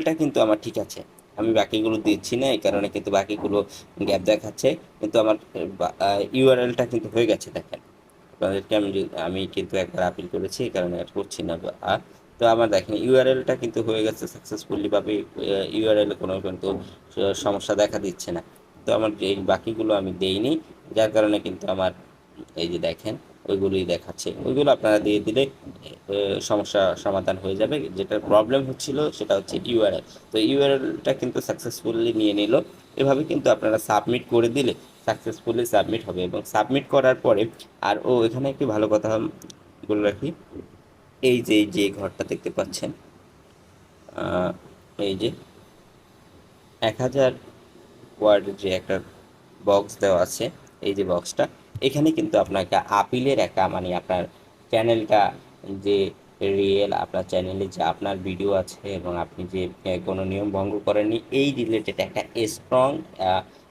এটা কিন্তু আমার ঠিক আছে। আমি বাকিগুলো দিচ্ছি না, এই কারণে কিন্তু বাকিগুলো গ্যাপ দেখাচ্ছে। কিন্তু আমার ইউআরএলটা কিন্তু হয়ে গেছে দেখেন। আপনাদেরকে আমি আমি কিন্তু একবার আপিল করেছি, এই কারণে আর করছি না আর তো আমার দেখেন ইউআরএলটা কিন্তু হয়ে গেছে সাকসেসফুলি ভাবে ইউআরএল কোনো কিন্তু সমস্যা দেখা দিচ্ছে না। তো আমার এই বাকিগুলো আমি দেইনি, যার কারণে কিন্তু আমার, এই যে দেখেন ওইগুলোই দেখাচ্ছে। ওইগুলো আপনারা দিয়ে দিলে সমস্যা সমাধান হয়ে যাবে। যেটা প্রবলেম হচ্ছিল সেটা হচ্ছে ইউআরএল তো ইউআরএলটা কিন্তু সাকসেসফুলি নিয়ে নিল। এভাবে কিন্তু আপনারা সাবমিট করে দিলে সাকসেসফুলি সাবমিট হবে এবং সাবমিট করার পরে, আর ও এখানে একটি ভালো কথা বলে রাখি, এই যে এই যে ঘরটা দেখতে পাচ্ছেন এই যে এক হাজার ওয়ার্ডের যে একটা বক্স দেওয়া আছে, এই যে বক্সটা এখানে কিন্তু আপনাকে আপিলের একটা মানে আপনার চ্যানেলটা যে রিয়েল আপনার চ্যানেলে যে আপনার ভিডিও আছে এবং আপনি যে কোনো নিয়ম ভঙ্গ করেননি, এই রিলেটেড একটা স্ট্রং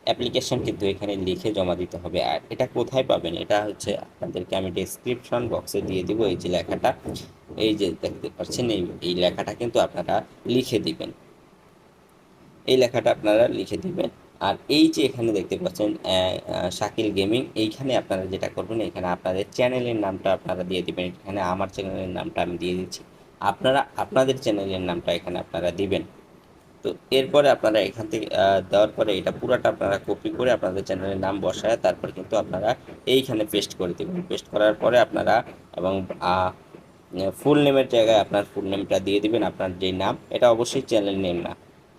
অ্যাপ্লিকেশন কিন্তু এখানে লিখে জমা দিতে হবে। আর এটা কোথায় পাবেন? এটা হচ্ছে আপনাদেরকে আমি ডেসক্রিপশন বক্সে দিয়ে দিব। এই যে লেখাটা, এই যে দেখতে পাচ্ছেন, এই এই লেখাটা কিন্তু আপনারা লিখে দিবেন। এই লেখাটা আপনারা লিখে দিবেন। আর এই যে এখানে দেখতে পাচ্ছেন শাকিল গেমিং, এইখানে আপনারা যেটা করবেন, এখানে আপনাদের চ্যানেলের নামটা আপনারা দিয়ে দিবেন, এখানে আমার চ্যানেলের নামটা আমি দিয়ে দিচ্ছি। আপনারা, আপনাদের চ্যানেলের নামটা এখানে আপনারা দিবেন। তো এরপরে আপনারা এখান থেকে দেওয়ার পরে এটা পুরাটা আপনারা কপি করে আপনাদের চ্যানেলের নাম বসায়, তারপর কিন্তু আপনারা এইখানে পেস্ট করে দেবেন। পেস্ট করার পরে আপনারা এবং ফুল নেমের জায়গায় আপনার ফুল নেমটা দিয়ে দিবেন, আপনার যে নাম, এটা অবশ্যই চ্যানেল নেম না।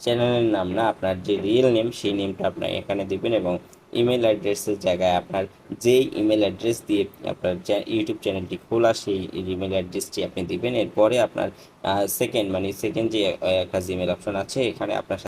চ্যানেলের নাম না, আপনার যে রিয়েল নেম সেই নেমটা আপনার এখানে দেবেন এবং ইমেল অ্যাড্রেসের জায়গায় আপনার যেই ইমেল অ্যাড্রেস দিয়ে আপনার ইউটিউব চ্যানেলটি খোলা, সেই ইমেল অ্যাড্রেসটি আপনি দেবেন। এরপরে আপনার সেকেন্ড মানে সেকেন্ড যে একটা জিমেল অপশন আছে, এখানে আপনার